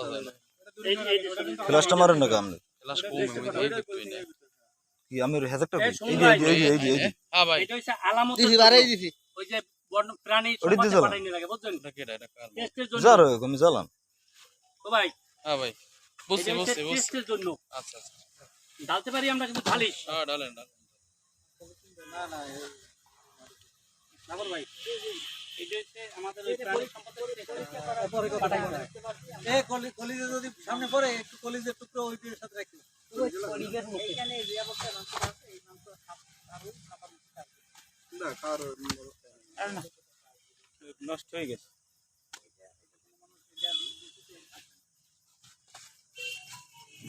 পাওয়া যায় না এই যে- এই যে শুনুন। ফ্লাশটা মারেন না আপনি ক্লাস কম আমি এই দেখতেই না কি আমি হেজারটা এই এই শুনুন যে ভাই, এই যে এই যে এই যে এই যে হ্যাঁ ভাই এটা হচ্ছে আলামত দিছি বাড়াই দিছি ওই যে বন্য প্রাণী ওটা সমাজে দিছো না? পাঠাইনি লাগে বুঝছেন এটা কেডা এটা কার টেস্টের জন্য যার হোক আমি জ্বালান ও ভাই হ্যাঁ ভাই বুঝছি এটা হচ্ছে বুঝছি বুঝছি টেস্টের জন্য আচ্ছা আচ্ছা ডালতে পারি আমরা কিন্তু ঢালি হ্যাঁ ডালেন ডালেন নাগর ভাই এটা হচ্ছে আমাদের ওই কলিজা যদি সামনে পড়ে একটু কলিজের টুকরো ওইটির সাথে রাখি। নষ্ট হয়ে গেছে।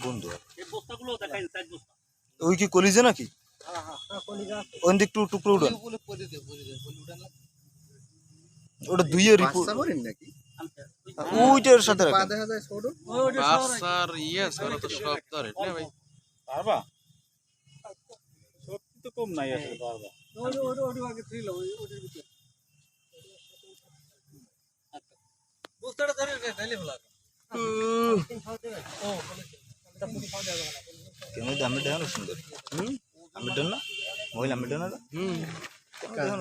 বন্ধু এই বস্তাগুলো দেখাইন সাইড ওই কি কলিজে নাকি? ওই দিক টুকরো উড়ান ওটা দুইয়ের রিপোর্ট নাকি? ওইটার সাথে রাখেন। দেখা যায় ছোট বাসার ইয়ে সারা তো সব তো রেট না ভাই। পারবা সত্যি তো কম নাই আসলে পারবা ওই ওই ওই আগে ছিল ওই ওইটার ভিতরে বুস্টারটা ধরে রে ঢালি ফেলা কেন আমি দেখানো সুন্দর আমি দেন না? মহিলা আমি দেন না হুম।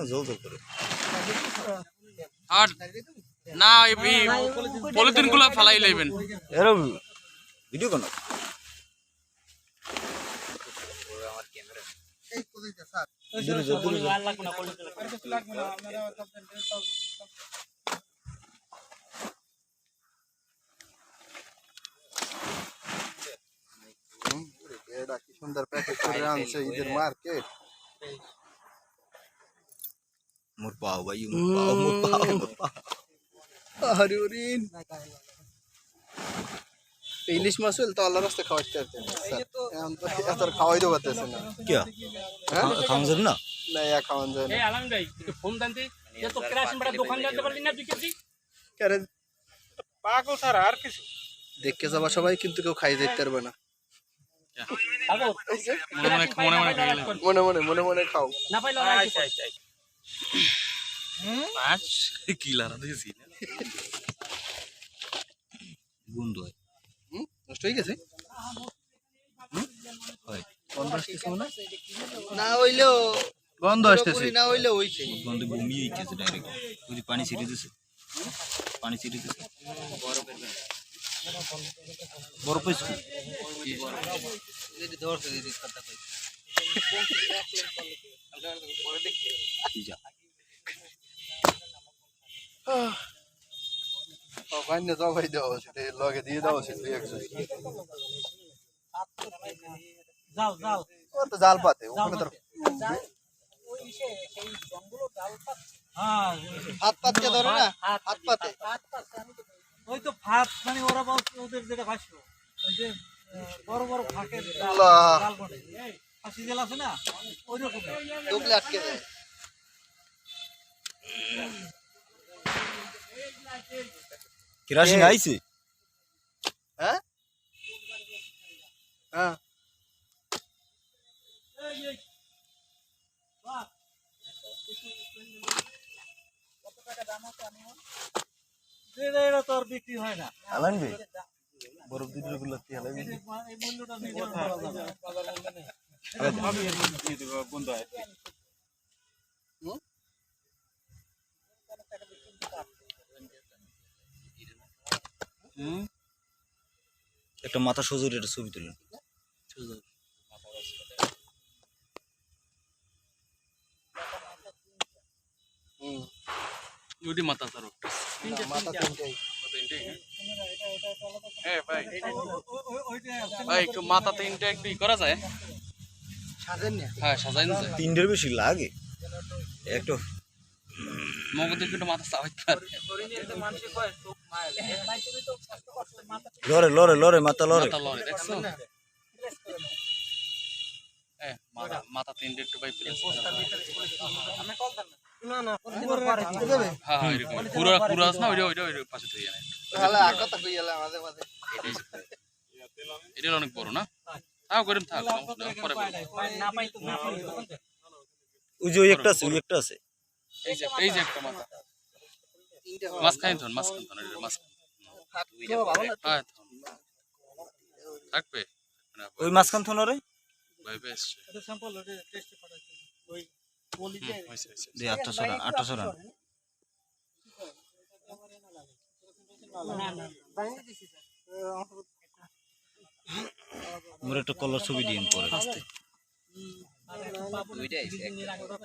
জল জল করে। আর না এই পলিথিনগুলা ফালাই লইবেন। ভিডিও কোন? কি সুন্দর প্যাকেট করে আনছে ঈদের মার্কেট মোর পাও ভাই মোর পাও মোর পাও মোর পাও আরে ওরিন ইলিশ মাছ হইলে তো আল্লাহ রাস্তায় খাওয়াইতে পারতেন এখন তো এত আর খাওয়াই দেবো পারতেছে না কি খাওয়া যাবে না না ইয়া খাওয়ান যায় না এই আলাম ভাই একটু ফোন দেন দি যে তো কেরাসিন বাড়া দোকান জানতে পারলি না দুই কেজি কেরে পাগল ছাড়া আর কিছু দেখতে যাবা সবাই কিন্তু কেউ খাই যেতে পারবে না মনে মনে মনে মনে মনে মনে মনে মনে খাও না পাইলে আচ্ছা আচ্ছা পাঁচ কি লারা দিয়েছি বন্ধু হয়। নষ্ট হয়ে গেছে? না হইলেও গন্ধ আসতেছে। না হইলেও হইছে। গন্ধে বমি হইতেছে ডাইরেক্ট যদি পানি ছিটে দিছে। পানি ছিটে দিছে। বরফ স্কুল। যদি কথা কই যা ও ভাই না তো ভাই দাও সেটা লগে দিয়ে দাও সেটা যাও যাও ও তো জাল পাতে ওখানে তো হাত পাতকে ধরে না হাত পাতে ওই তো ফাঁক মানে ওরা বল ওদের যেটা ভাসলো ওই যে বড় বড় ফাঁকের জাল- আছে না? ওই রকম ডুবলে আটকে যায়। কেরাসিন আইছে? হ্যাঁ? হ্যাঁ। এটা এটা তো আর বিক্রি হয় না বরফ দিলে গুলো কি হালাবি এই মূল্যটা একটা মাথা সজুর একটা ছবি তুলেন। মাথা তার ভাই। ভাই একটু মাথা তিনটা একটু করা যায়। হ্যাঁ যায়। তিনটের বেশি লাগে। একটু মগদের মাথা পারে। লরে লরে লরে মাথা লরে মাথা দেখছ? হ্যাঁ তিনটে একটু হ্যাঁ হ্যাঁ এরকম। পুরা পুরা আছে না? ওইটা ওইটা পাশে থেকে এটা অনেক বড় না? থাক করেন থাক পরে না পাই তো না পাই ওই যে একটা আছে ওই একটা আছে। এই যে এই যে একটা মাথা। তিনটা মাছ খাই ধন মাছ খাই ধন এটা মাছ হ্যাঁ থাকবে? ওই মাঝখান থনো রে ভাইবে এসছে এটা স্যাম্পল ওটা টেস্টে পাঠাচ্ছি ওই বলি যে হুম, হয়েছে হয়েছে। দিয়ে আটটা সরান আটটা সরান না না বাইরে দিছি স্যার। মোর একটা কলার ছবি দিন পরে